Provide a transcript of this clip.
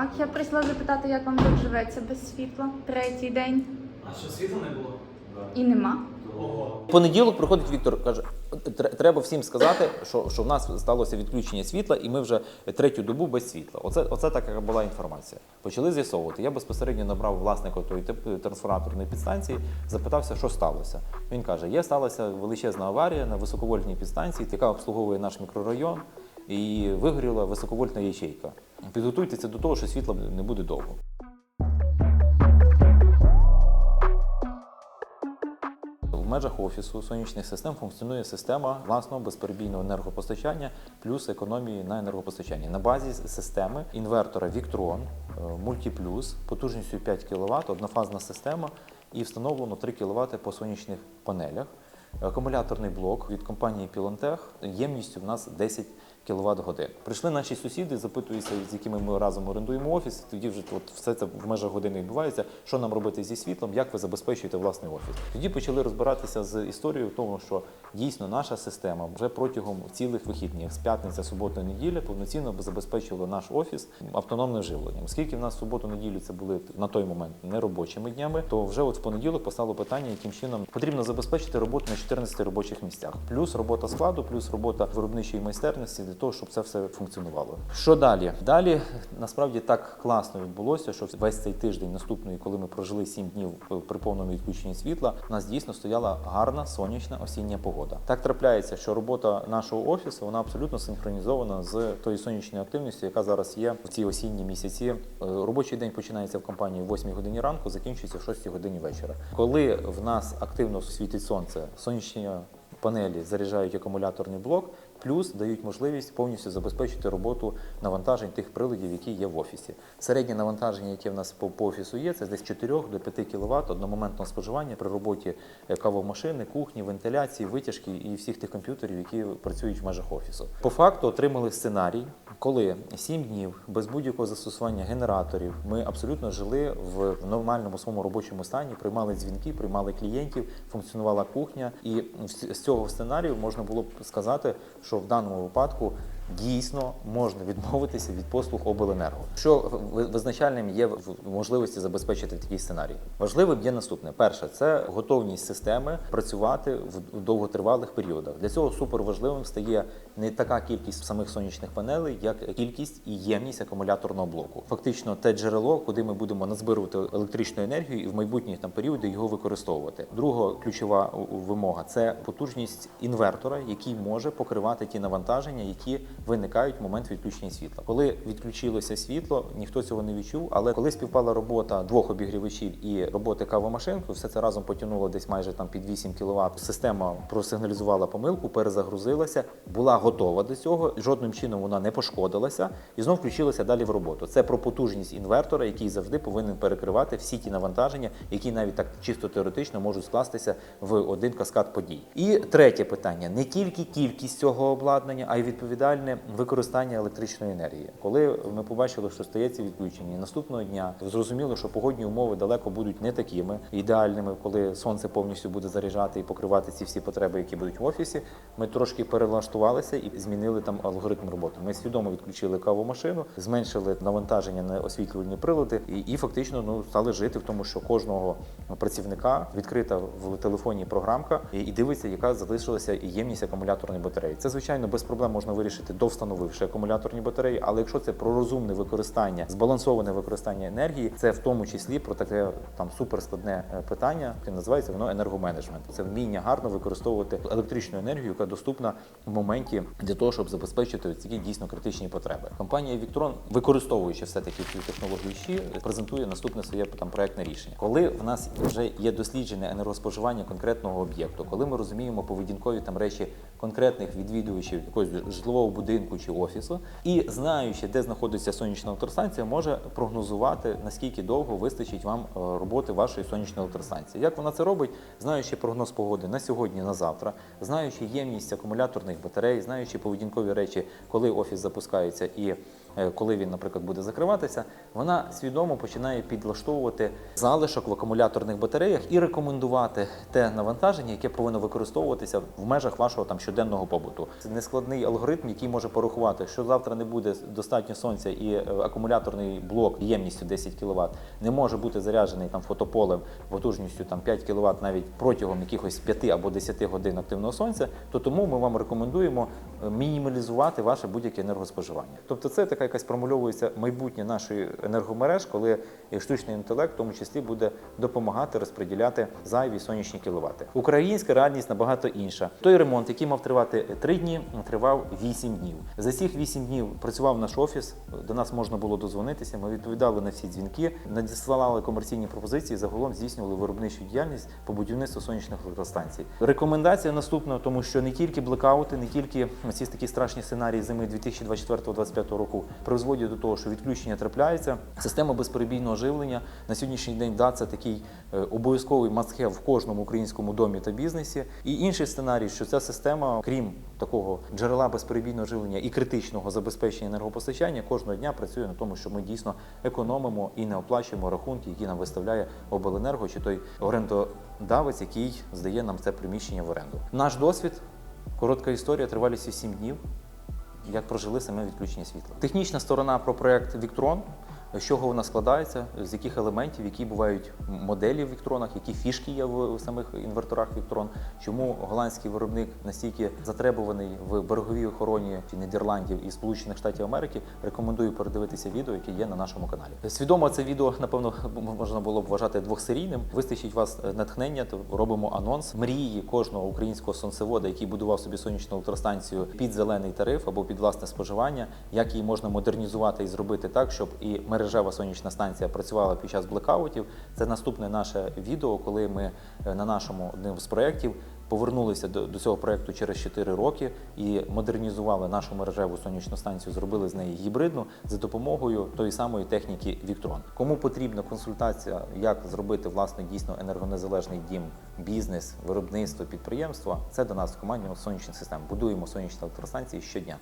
Так, я прийшла запитати, як вам тут живеться без світла. Третій день. А що світла не було? І нема. Ого. В понеділок приходить Віктор, каже: треба всім сказати, що, що в нас сталося відключення світла, і ми вже третю добу без світла. Оце, оце така була інформація. Почали з'ясовувати. Я безпосередньо набрав власника тої трансформаторної підстанції, запитався, що сталося. Він каже: є сталася величезна аварія на високовольтній підстанції, яка обслуговує наш мікрорайон, і вигоріла високовольтна ячейка. Підготуйтеся до того, що світла не буде довго. В межах офісу сонячних систем функціонує система власного безперебійного енергопостачання плюс економії на енергопостачанні. На базі системи інвертора Victron е, Multiplus потужністю 5 кВт, однофазна система і встановлено 3 кВт по сонячних панелях. Акумуляторний блок від компанії Pilontech ємністю в нас 10 кВт годин. Прийшли наші сусіди, запитуються, з якими ми разом орендуємо офіс. Тоді вже от все це в межах години відбувається. Що нам робити зі світлом, як ви забезпечуєте власний офіс? Тоді почали розбиратися з історією того, що дійсно наша система вже протягом цілих вихідних з п'ятниця, субота, неділя повноцінно забезпечувала наш офіс автономним живленням. Оскільки в нас суботу, неділю це були на той момент неробочими днями, то вже от в понеділок постало питання, яким чином потрібно забезпечити роботу на 14 робочих місцях, плюс робота складу, плюс робота виробничої майстерності для того, щоб це все функціонувало. Що далі? Далі насправді так класно відбулося, що весь цей тиждень наступний, коли ми прожили 7 днів при повному відключенні світла, у нас дійсно стояла гарна сонячна осіння погода. Так трапляється, що робота нашого офісу вона абсолютно синхронізована з тою сонячною активністю, яка зараз є в ці осінні місяці. Е, Робочий день починається в компанії в 8 годині ранку, закінчується в 6 годині вечора. Коли в нас активно світить сонце, сонячні панелі заряджають акумуляторний блок, плюс дають можливість повністю забезпечити роботу навантажень тих приладів, які є в офісі. Середнє навантаження, яке в нас по, по офісу є, це десь 4 до 5 кВт одномоментного споживання при роботі е, кавомашини, кухні, вентиляції, витяжки і всіх тих комп'ютерів, які працюють в межах офісу. По факту отримали сценарій, коли 7 днів без будь-якого застосування генераторів ми абсолютно жили в нормальному своєму робочому стані, приймали дзвінки, приймали клієнтів, функціонувала кухня. І з цього сценарію можна було б сказати, що в даному випадку дійсно можна відмовитися від послуг обленерго. Що ви- визначальним є в можливості забезпечити такий сценарій? Важливим є наступне: перше це готовність системи працювати в довготривалих періодах. Для цього суперважливим стає не така кількість самих сонячних панелей, як кількість і ємність акумуляторного блоку. Фактично, те джерело, куди ми будемо назбирувати електричну енергію і в майбутні там періоди його використовувати. Друга ключова вимога це потужність інвертора, який може покривати ті навантаження, які виникають момент відключення світла. Коли відключилося світло, ніхто цього не відчув. Але коли співпала робота двох обігрівачів і роботи кавомашинки, все це разом потягнуло десь майже там під 8 кВт. Система просигналізувала помилку, перезагрузилася, була готова до цього. Жодним чином вона не пошкодилася і знов включилася далі в роботу. Це про потужність інвертора, який завжди повинен перекривати всі ті навантаження, які навіть так чисто теоретично можуть скластися в один каскад подій. І третє питання: не тільки кількість цього обладнання, а й відповідальне використання електричної енергії. Коли ми побачили, що стається відключення, наступного дня зрозуміло, що погодні умови далеко будуть не такими ідеальними, коли сонце повністю буде заряджати і покривати ці всі потреби, які будуть в офісі. Ми трошки перелаштувалися і змінили там алгоритм роботи. Ми свідомо відключили кавомашину, зменшили навантаження на освітлювальні прилади і, і фактично ну стали жити в тому, що кожного працівника відкрита в телефоні програмка і, і дивиться, яка залишилася ємність акумуляторної батареї. Це звичайно без проблем можна вирішити, довстановивши акумуляторні батареї, але якщо це про розумне використання, збалансоване використання енергії, це в тому числі про таке там суперскладне е, питання, яке називається воно енергоменеджмент. Це вміння гарно використовувати електричну енергію, яка доступна в моменті для того, щоб забезпечити такі дійсно критичні потреби. Компанія Victron, використовуючи все таки цю технологію ЩІ, презентує наступне своє там проектне рішення. Коли в нас вже є досліджене енергоспоживання конкретного об'єкту, коли ми розуміємо поведінкові там речі конкретних відвідувачів якогось житлового будинку чи офісу, і знаючи, де знаходиться сонячна електростанція, може прогнозувати наскільки довго вистачить вам е, роботи вашої сонячної електростанції. Як вона це робить, знаючи прогноз погоди на сьогодні, на завтра, знаючи ємність акумуляторних батарей, знаючи поведінкові речі, коли офіс запускається і коли він, наприклад, буде закриватися, вона свідомо починає підлаштовувати залишок в акумуляторних батареях і рекомендувати те навантаження, яке повинно використовуватися в межах вашого там щоденного побуту. Це нескладний алгоритм, який може порахувати, що завтра не буде достатньо сонця і е, акумуляторний блок ємністю 10 кВт не може бути заряджений там фотополем потужністю там 5 кВт навіть протягом якихось 5 або 10 годин активного сонця, то тому ми вам рекомендуємо е, мінімалізувати ваше будь-яке енергоспоживання. Тобто це така якась промальовується майбутнє нашої енергомереж, коли штучний інтелект в тому числі буде допомагати розподіляти зайві сонячні кіловати. Українська реальність набагато інша. Той ремонт, який мав тривати 3 дні, тривав 8 днів. За цих 8 днів працював наш офіс. До нас можна було дозвонитися. Ми відповідали на всі дзвінки, надіслали комерційні пропозиції. Загалом здійснювали виробничу діяльність по будівництву сонячних електростанцій. Рекомендація наступна, тому що не тільки блекаути, не тільки ці такі страшні сценарії зими 2024-2025 року призводять до того, що відключення трапляється. Система безперебійного живлення на сьогоднішній день да, це такий е, обов'язковий must-have в кожному українському домі та бізнесі. І інший сценарій, що ця система, крім такого джерела безперебійного живлення і критичного забезпечення енергопостачання, кожного дня працює на тому, що ми дійсно економимо і не оплачуємо рахунки, які нам виставляє обленерго чи той орендодавець, який здає нам це приміщення в оренду. Наш досвід, коротка історія, тривалістю 7 днів як прожили саме відключення світла. Технічна сторона про проект Віктрон. З чого вона складається, з яких елементів, які бувають моделі в Віктронах, які фішки є в самих інверторах Віктрон, чому голландський виробник настільки затребуваний в береговій охороні Нідерландів і Сполучених Штатів Америки, рекомендую передивитися відео, яке є на нашому каналі. Свідомо це відео, напевно, можна було б вважати двохсерійним. Вистачить вас натхнення, то робимо анонс мрії кожного українського сонцевода, який будував собі сонячну електростанцію під зелений тариф або під власне споживання, як її можна модернізувати і зробити так, щоб і мережева сонячна станція працювала під час блекаутів. Це наступне наше відео, коли ми е, на нашому одним з проєктів повернулися до, до цього проєкту через 4 роки і модернізували нашу мережеву сонячну станцію, зробили з неї гібридну за допомогою тої самої техніки Віктрон. Кому потрібна консультація, як зробити власне дійсно енергонезалежний дім, бізнес, виробництво, підприємство, це до нас в команді сонячних систем. Будуємо сонячні електростанції щодня.